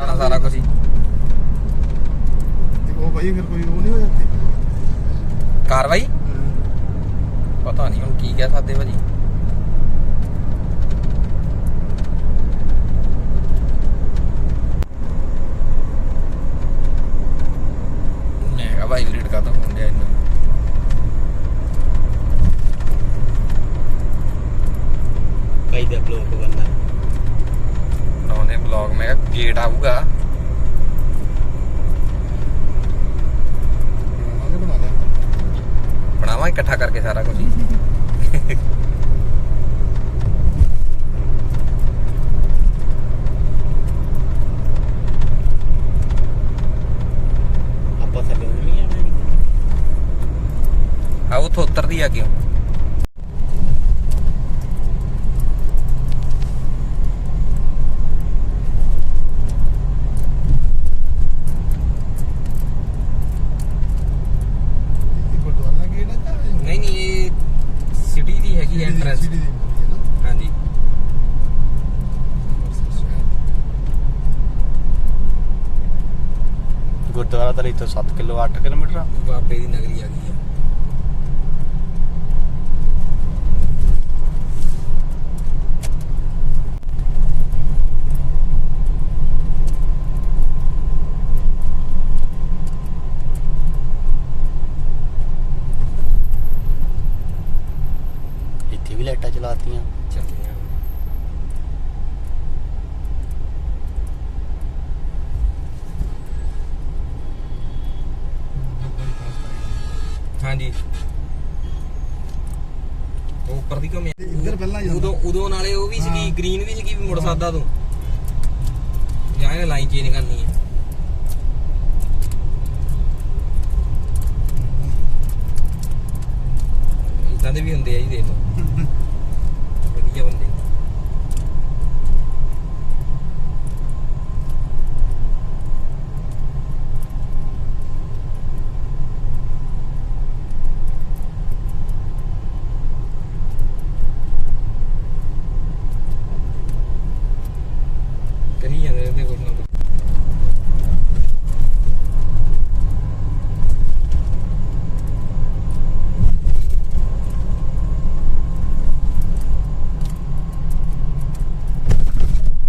ਸਾਰਾ ਸਾਰਾ ਕੁਝ ਹੀ ਤੇ ਉਹ ਭਾਈ ਫਿਰ ਕੋਈ ਉਹ ਨਹੀਂ ਹੋ ਜਾਂਦੀ ਕਾਰਵਾਈ? ਪਤਾ ਨਹੀਂ ਹੁਣ ਕੀ ਕਹਿ ਸਕਦੇ ਭਾਜੀ। ਮੈਂ ਕਿਹਾ ਵਾਈਬ੍ਰੇਟ ਕਾ ਤਾਂ ਹੋਣ ਡਿਆ ਇਹਨਾਂ ਕਈ ਦਾ ਬਲੌਕ ਬਣਨਾ। ਬਣਾਉਂਦੇ ਬਲੌਗ ਮੈਂ ਕਿਹਾ ਗੇਟ ਆਊਗਾ ਉਹਨੇ ਬਣਾ ਲਿਆ ਬਣਾਵਾਂ ਇਕੱਠਾ ਕਰਕੇ ਸਾਰਾ ਕੁਝ ਆਪਾਂ ਥੱਲੇ ਨੂੰ ਨਹੀਂ ਆਣਾ ਆ ਉੱਥੋਂ ਉਤਰਦੀ ਆ ਕਿਉਂ ਇਹ ਗੁਰਦੁਆਰਾ ਗੇਟ ਹੈ ਤਾਂ ਨਹੀਂ ਨਹੀਂ ਇਹ ਸਿਟੀ ਦੀ ਸਿਟੀ ਦੀ ਹੈ ਨਾ। ਹਾਂਜੀ। ਗੁਰਦੁਆਰਾ ਤਾਂ ਇੱਥੋਂ 7 ਕਿਲੋ 8 ਕਿਲੋਮੀਟਰ ਆ। ਬਾਬੇ ਦੀ ਨਗਰੀ ਆ ਗਈ ਆ ਇੱਥੇ ਵੀ ਲਾਈਟਾਂ ਚਲਾਤੀਆਂ ਚੱਲਦੇ ਆ ਹਾਂਜੀ। ਉਹ ਉੱਪਰ ਦੀ ਘੁੰਮਿਆ ਇੱਧਰ ਪਹਿਲਾਂ ਜਾਂਦਾ। ਉਦੋਂ ਉਦੋਂ ਨਾਲੇ ਉਹ ਵੀ ਸੀਗੀ। ਗ੍ਰੀਨ ਵੀ ਸੀਗੀ ਵੀ ਮੁੜ ਸਕਦਾ ਤੂੰ ਜਾਂ ਇਹਨੇ ਲਾਈਨ ਚੇਂਜ ਕਰਨੀ ਹੈ ਇਦਾਂ ਦੇ ਵੀ ਹੁੰਦੇ ਆ ਜੀ ਦੇਖ ਲਓ ਵਧੀਆ ਬੰਦੇ ਕਰੀ ਜਾਂਦੇ ਰਹਿੰਦੇ ਕੁਛ ਨਾ ਕੁਛ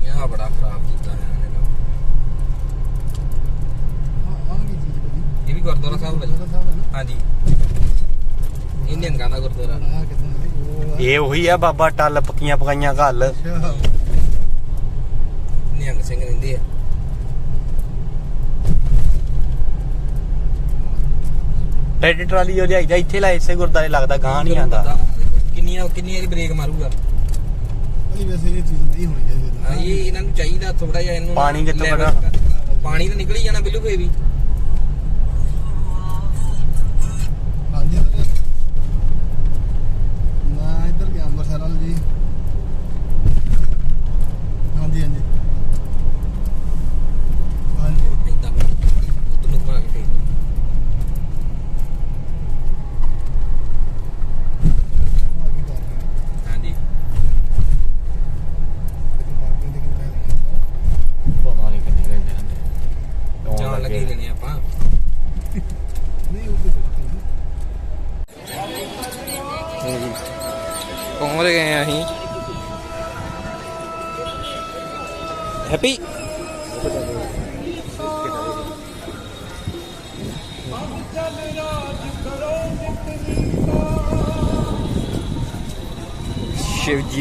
ਇਹ ਬੜਾ ਖਰਾਬ ਕੀਤਾ ਹੈ ਇਹਨੇ ਕੰਮ। ਹਾਂ ਆ ਕੀ ਚੀਜ਼ ਬਣੀ ਇਹ ਵੀ ਗੁਰਦੁਆਰਾ ਸਾਹਿਬ ਗੁਰਦੁਆਰਾ ਵੱਲ ਸਾਹਿਬ ਹੈ ਨਾ ਹਾਂਜੀ ਇਹ ਨਿਹੰਗਾਂ ਦਾ ਗੁਰਦੁਆਰਾ ਬਣਾਇਆ ਕਿਦਾਂ ਨਹੀਂ ਉਹ ਇਹ ਉਹੀ ਆ ਬਾਬਾ ਟੱਲ ਪੱਕੀਆਂ ਪਕਾਈਆਂ ਘੱਲ। ਨਿਹੰਗ ਸਿੰਘ ਰਹਿੰਦੇ ਆ। ਟਰੈਕਟਰ ਟਰਾਲੀ ਉਹ ਲਿਆਈਦਾ ਇੱਥੇ ਲਾਏ ਇਸੇ ਗੁਰਦਾਰੇ ਲੱਗਦਾ ਗਾਂ ਨਹੀਂ ਆਂਦਾ ਕਿੰਨੀਆਂ ਕਿੰਨੀ ਵਾਰੀ ਬ੍ਰੇਕ ਮਾਰੂਗਾ? ਨਹੀਂ ਵੈਸੇ ਇਹ ਚੀਜ਼ ਨਹੀਂ ਹੋਣੀ ਚਾਹੀਦੀ। ਹਾਂ, ਇਹ ਇਹਨਾਂ ਨੂੰ ਚਾਹੀਦਾ ਥੋੜਾ ਜਿਹਾ ਇਹਨੂੰ ਪਾਣੀ ਕਿੱਥੋਂ ਕੱਢਣਾ? ਪਾਣੀ ਤਾਂ ਨਿਕਲ ਹੀ ਜਾਣਾ ਬਿੱਲੂ ਫੇ ਵੀ।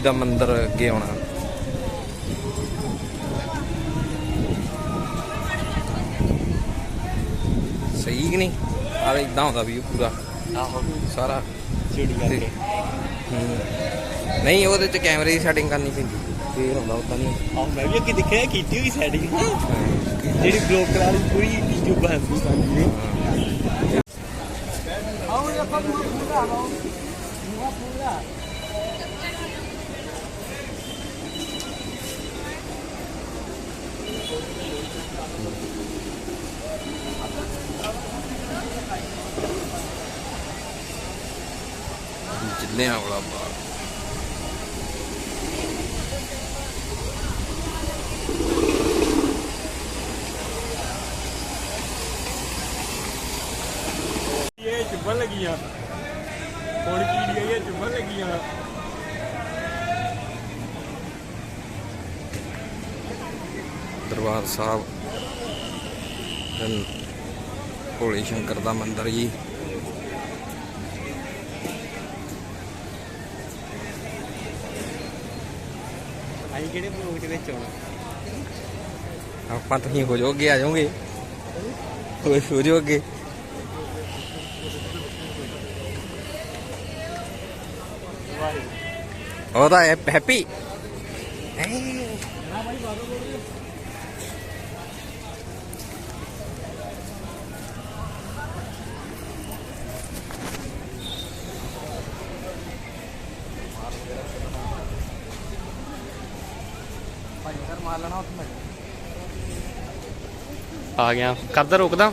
ਜੀ ਦਾ ਮੰਦਿਰ ਅੱਗੇ ਆਉਣਾ। ਸਹੀ ਕਿ ਨਹੀਂ? ਆ ਇਦਾਂ ਹੁੰਦਾ ਵੀ ਪੂਰਾ। ਆਹੋ। ਸਾਰਾ। ਚਿੜੀ ਕਰਕੇ। ਹੂੰ। ਨਹੀਂ ਉਹਦੇ ਚ ਕੈਮਰੇ ਦੀ ਸੈਟਿੰਗ ਕਰਨੀ ਪੈਂਦੀ। ਫੇਰ ਹੁੰਦਾ ਉਦਾਂ ਨਹੀਂ। ਆਹ ਮੈਂ ਵੀ ਅੱਗੇ ਦੇਖਿਆ ਕੀਤੀ ਹੋਈ ਸੈਟਿੰਗ ਜਿਹੜੀ ਬਲੌਕ ਕਰਾ ਲਈ ਪੂਰੀ YouTube ਹਿੰਦੁਸਤਾਨ ਦੀ ਨੇ ਜਿੱਲਿਆਂ ਲਿਆਵਲਾ ਬਾਗ ਇਹ ਚੁੱਭਣ ਲੱਗੀਆਂ। ਹੁਣ ਕੀੜੀਆਂ ਦਰਬਾਰ ਸਾਹਿਬ ਭੋਲੇ ਸ਼ੰਕਰ ਦਾ ਮੰਦਿਰ ਜੀ। ਕਿਹੜੇ ਬਲੌਗ ਦੇ ਵਿੱਚ ਆਉਣਾ? ਆਪਾਂ ਤੁਸੀਂ ਹੋ ਜਾਓਗੇ ਆ ਜਾਓਗੇ। ਹੋ ਹੋ ਜਾਓਗੇ ਉਹਦਾ ਹੈਪੀ ਮਾਰ ਆ ਗਿਆ। ਕਰਦਾ ਰੋਕਦਾ?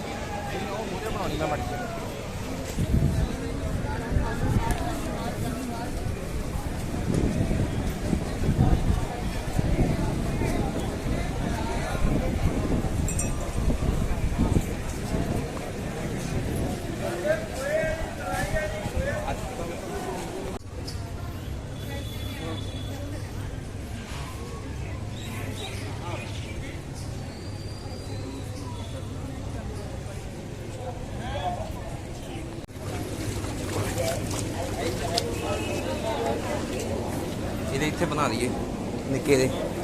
দেখিয়ে দিই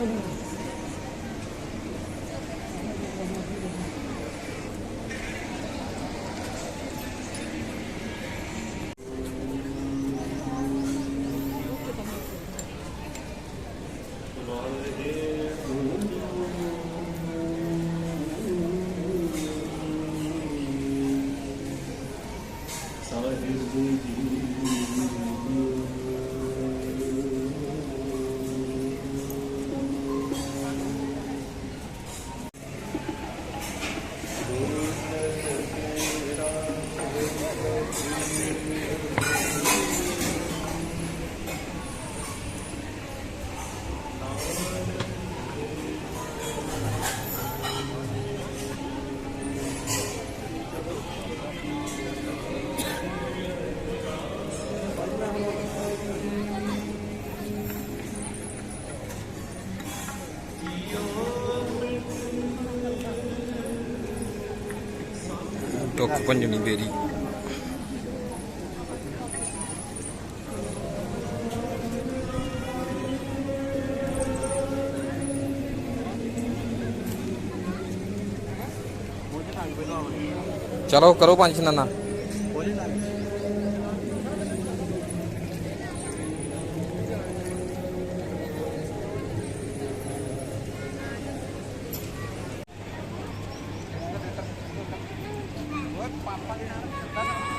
ਨਿੱਕੇ ਦੇ ਟੁੱਕ ਪੰਜਣੀ ਬੇਰੀ ਚਲੋ ਕਰੋ ਪੰਜ ਛਨਾਨਾ Pampalinaw.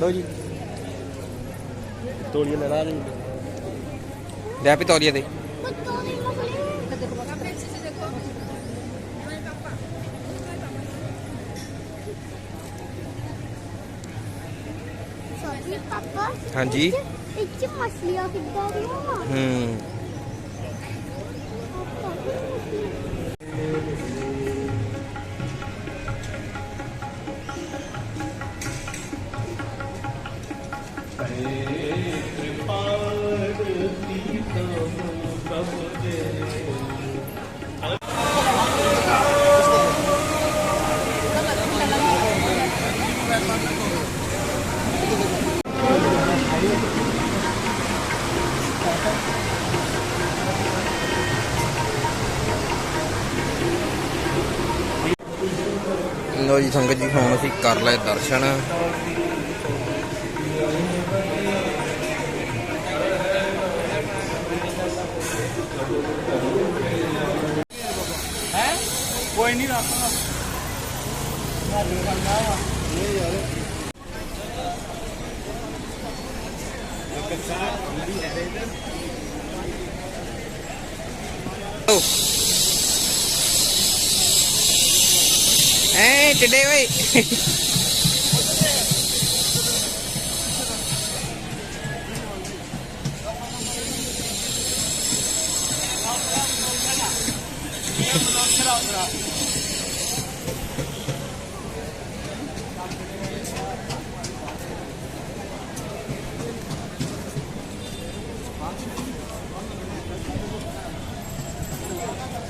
ਫੜੋ ਜੀ। ਤੋਲੀਏ ਲੈਣਾ ਜੀ। ਲੈ ਪੀ ਤੌਲੀਏ ਦੇ। ਹਾਂਜੀ। ਇੱਥੇ ਮਛਲੀਆਂ ਕਿੱਦਾਂ ਦੀਆਂ? ਹੂੰ। ਲੋ ਜੀ ਸੰਗਤ ਜੀ ਹੁਣ ਅਸੀਂ ਕਰ ਲਏ ਦਰਸ਼ਨ। ਕੋਈ ਨਹੀਂ ਰੱਖ ਐ ਟਿੱਡੇ ਓਏ ਇੱਥੇ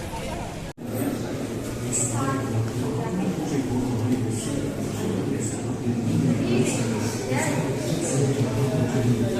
ਗੋਲੀਆਂ Mm-hmm.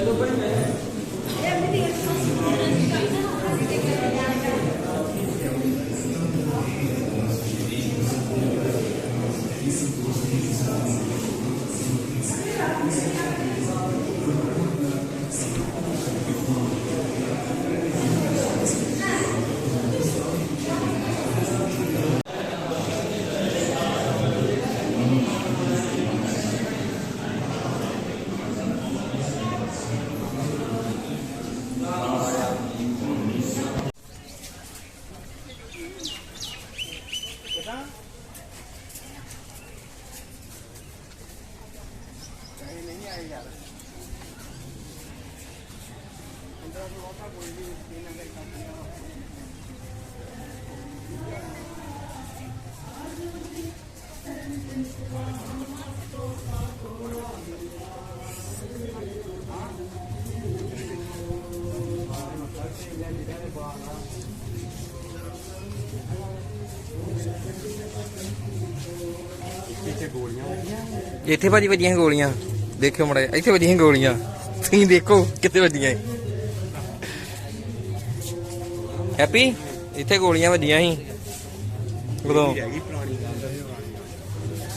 ਇੱਥੇ ਭਾਜੀ ਵੱਜੀਆਂ ਗੋਲੀਆਂ। ਦੇਖਿਓ ਮੜੇ ਇੱਥੇ ਵੱਜੀਆਂ ਗੋਲੀਆਂ। ਤੁਸੀਂ ਦੇਖੋ ਕਿੱਥੇ ਵੱਜੀਆਂ ਹੈਪੀ ਇੱਥੇ ਗੋਲੀਆਂ ਵੱਜੀਆਂ ਸੀ। ਉਦੋਂ। ਗੱਲ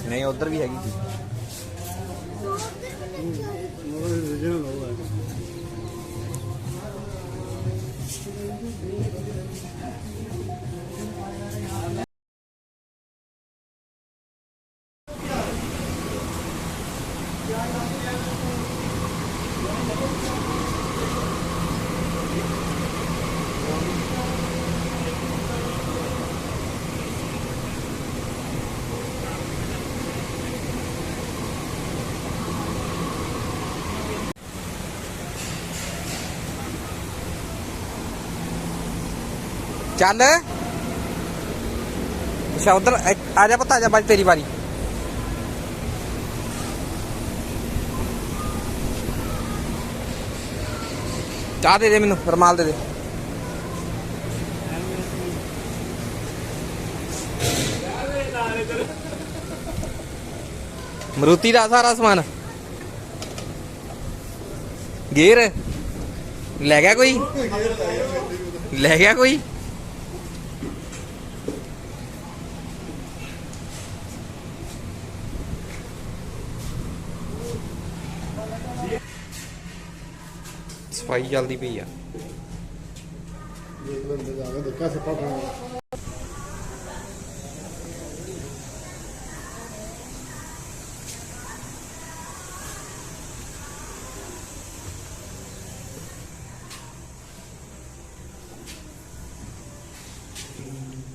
ਨਹੀਂ ਉਧਰ ਵੀ ਹੈਗੀ ਸੀ। ਚੱਲ ਅੱਛਾ ਉਧਰ ਆ ਜਾ ਪਤਾ ਆ ਜਾ ਚਾਹ ਦੇ ਦੇ ਮੈਨੂੰ, ਰਮਾਲ ਦੇ ਦੇ। ਮਰੂਤੀ ਦਾ ਸਾਰਾ ਸਮਾਨ। ਗੇਰ ਲੈ ਗਿਆ ਕੋਈ? ਲੈ ਗਿਆ ਕੋਈ? ਸਫਾਈ ਚੱਲਦੀ ਪਈ ਆ ਦੇਖ ਲੈਂਦੇ ਜਾ ਕੇ ਦੇਖਿਆ ਸੱਪਾ ਪਾਉਣਾ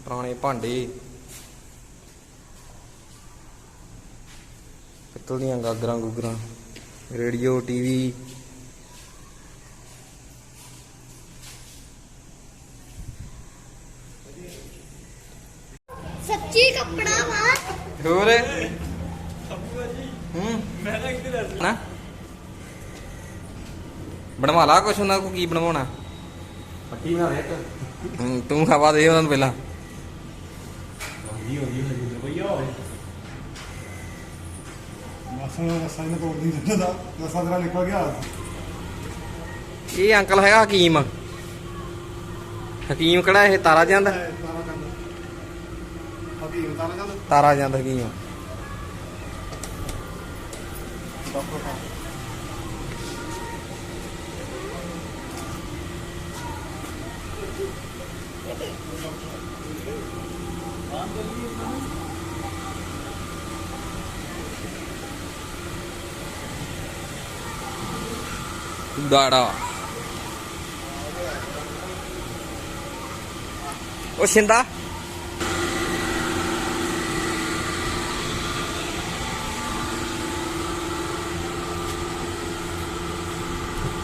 ਪੁਰਾਣੇ ਭਾਂਡੇ ਪਿੱਤਲ ਦੀਆਂ ਗਾਗਰਾਂ ਗੁਗਰਾਂ ਰੇਡੀਓ ਟੀਵੀ ਹੋਰ? ਹੂੰ? ਮੈਂ ਤਾਂ ਕਿਤੇ ਦੱਸ ਨਾ ਬਣਵਾ ਲਾ ਕੁਛ ਉਹਨਾਂ ਕੋ ਕੀ ਬਣਵਾਉਣਾ? ਪੱਟੀ ਬਣਾ ਦੇ ਇੱਕ। ਹੂੰ, ਤੂੰ ਖਵਾ ਦੇ ਉਹਨਾਂ ਨੂੰ ਪਹਿਲਾਂ। ਮਾਸਾ ਨੇ ਰਸਾ ਨੇ ਤੋੜ ਰਸਾ ਤੇਰਾ ਨਿਕਲ ਗਿਆ। ਇਹ ਅੰਕਲ ਹੈਗਾ ਹਕੀਮ। ਹਕੀਮ ਕਿਹੜਾ ਇਹ ਤਾਰਾ ਜਾਂਦਾ ਹਕੀਮ ਤਾਰਾ ਜਾਂਦਾ? ਤਾਰਾ ਜਾਂਦਾ ਹਕੀਮ ਗਾੜਾ ਉਹ ਸਿੰਦਾ।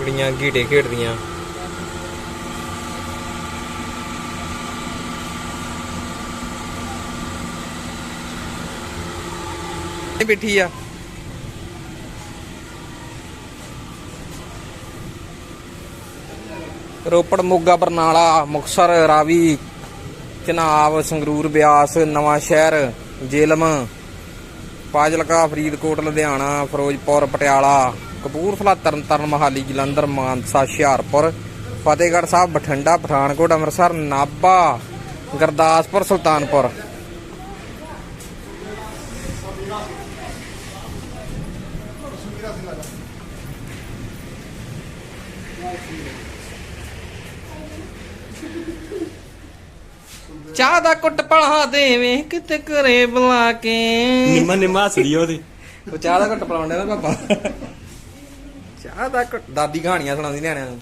ਕੁੜੀਆਂ ਗੀਟੇ ਖੇਡਦੀਆਂ। ਬੈਠੀ ਆ। ਰੋਪੜ ਮੋਗਾ ਬਰਨਾਲਾ ਮੁਕਸਰ ਰਾਵੀ, ਚਨਾਬ, ਸੰਗਰੂਰ, ਬਿਆਸ, ਨਵਾਂ ਸ਼ਹਿਰ, ਜੇਲਮ, ਫਾਜ਼ਿਲਕਾ, ਫਰੀਦਕੋਟ, ਲੁਧਿਆਣਾ, ਫਿਰੋਜ਼ਪੁਰ, ਪਟਿਆਲਾ। ਕਪੂਰਥਲਾ ਤਰਨਤਾਰਨ ਮਹਾਲੀ ਜਲੰਧਰ ਮਾਨਸਾ ਹੁਸ਼ਿਆਰਪੁਰ ਫਤਿਹਗੜ੍ਹ ਸਾਹਿਬ ਬਠਿੰਡਾ ਪਠਾਨਕੋਟ ਅੰਮ੍ਰਿਤਸਰ ਨਾਭਾ ਗੁਰਦਾਸਪੁਰ ਸੁਲਤਾਨਪੁਰ। ਚਾਹ ਦਾ ਕੁੱਟ ਪਲਾ ਦੇਵੇਂ ਕਿਤੇ ਘਰੇ ਬੁਲਾ ਕੇ? ਨਿੰਮਾ ਨਿੰਮਾ ਹੱਸਦੀ ਉਹਦੇ। ਉਹ ਚਾਹ ਦਾ ਘੁੱਟ ਪਲਾਉਂਦੇ ਨਾ ਪਾਪਾ। ਚਾਹ ਦਾ ਘੁੱਟ। ਦਾਦੀ ਕਹਾਣੀਆਂ ਸੁਣਾਉਂਦੀ ਨਿਆਣਿਆਂ ਨੂੰ।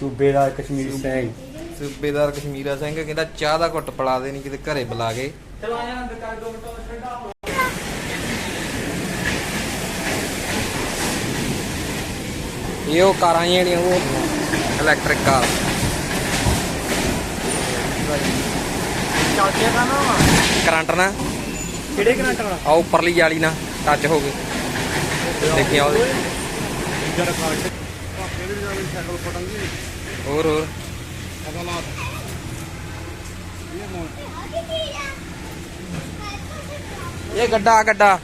ਸੂਬੇ ਦਾ ਕਸ਼ਮੀਰ ਸਿੰਘ। ਸੂਬੇਦਾਰ ਕਸ਼ਮੀਰਾ ਸਿੰਘ ਕਹਿੰਦਾ ਚਾਹ ਦਾ ਘੁੱਟ ਪਲਾ ਦੇ ਨਹੀਂ ਕਿਤੇ ਘਰੇ ਬੁਲਾ ਕੇ। ਇਹ ਉਹ ਕਾਰਾਂ ਜਿਹੜੀਆਂ ਉਹ ਇਲੈਕਟ੍ਰਿਕ ਕਾਰ ਕਰੰਟ ਨਾ। ਕਿਹੜੇ ਕਰੰਟ ਵਾਲਾ? ਆ ਉੱਪਰਲੀ ਜਾਲੀ ਨਾਲ ਟੱਚ ਹੋ ਗਏ ਦੇਖਿਆ ਉਹਦੇ। ਜਰਾ ਕਰੰਟ ਪਾਪੇ ਦੇ ਨਾਲ ਸਾਈਕਲ ਪਟਾਂਗੇ ਹੋਰ ਹੋਰ। ਅਦਾਲਤ ਇਹ ਮੋੜ ਇਹ ਗੱਡਾ ਗੱਡਾ।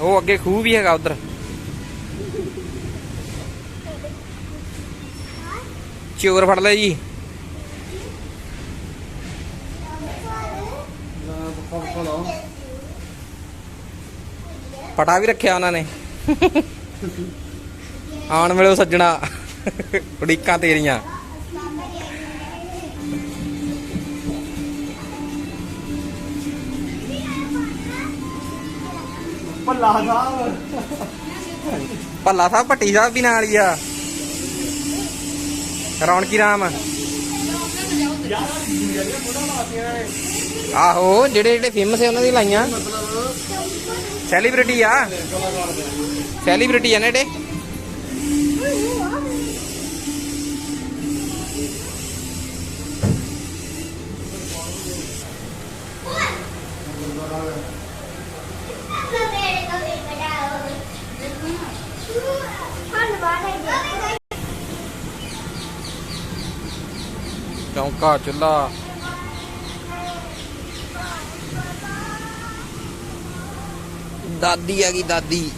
ਉਹ ਅੱਗੇ ਖੂਹ ਵੀ ਹੈਗਾ ਉਧਰ। ਚੋਰ ਫੜ ਲਿਆ ਜੀ। ਪਟਾ ਵੀ ਰੱਖਿਆ ਉਹਨਾਂ ਨੇ। ਆਉਣ ਵੇਲੇ ਸੱਜਣਾ। ਉਡੀਕਾਂ ਤੇਰੀਆਂ। ਭੱਲਾ ਸਾਹਿਬ। ਭੱਲਾ ਸਾਹਿਬ ਭੱਟੀ ਸਾਹਿਬ ਵੀ ਨਾਲ ਹੀ ਆ। ਰੌਣਕੀ ਰਾਮ। ਆਹੋ, ਜਿਹੜੇ ਜਿਹੜੇ ਫੇਮਸ ਆ, ਉਹਨਾਂ ਦੀ ਲਾਈਆਂ। ਸੈਲੀਬ੍ਰਿਟੀ ਆ। ਸੈਲੀਬ੍ਰਿਟੀ ਆ ਨੇ ਜਿਹੜੇ। ਚੌਂਕਾ ਚੁੱਲਾ। ਦਾਦੀ ਹੈਗੀ ਦਾਦੀ।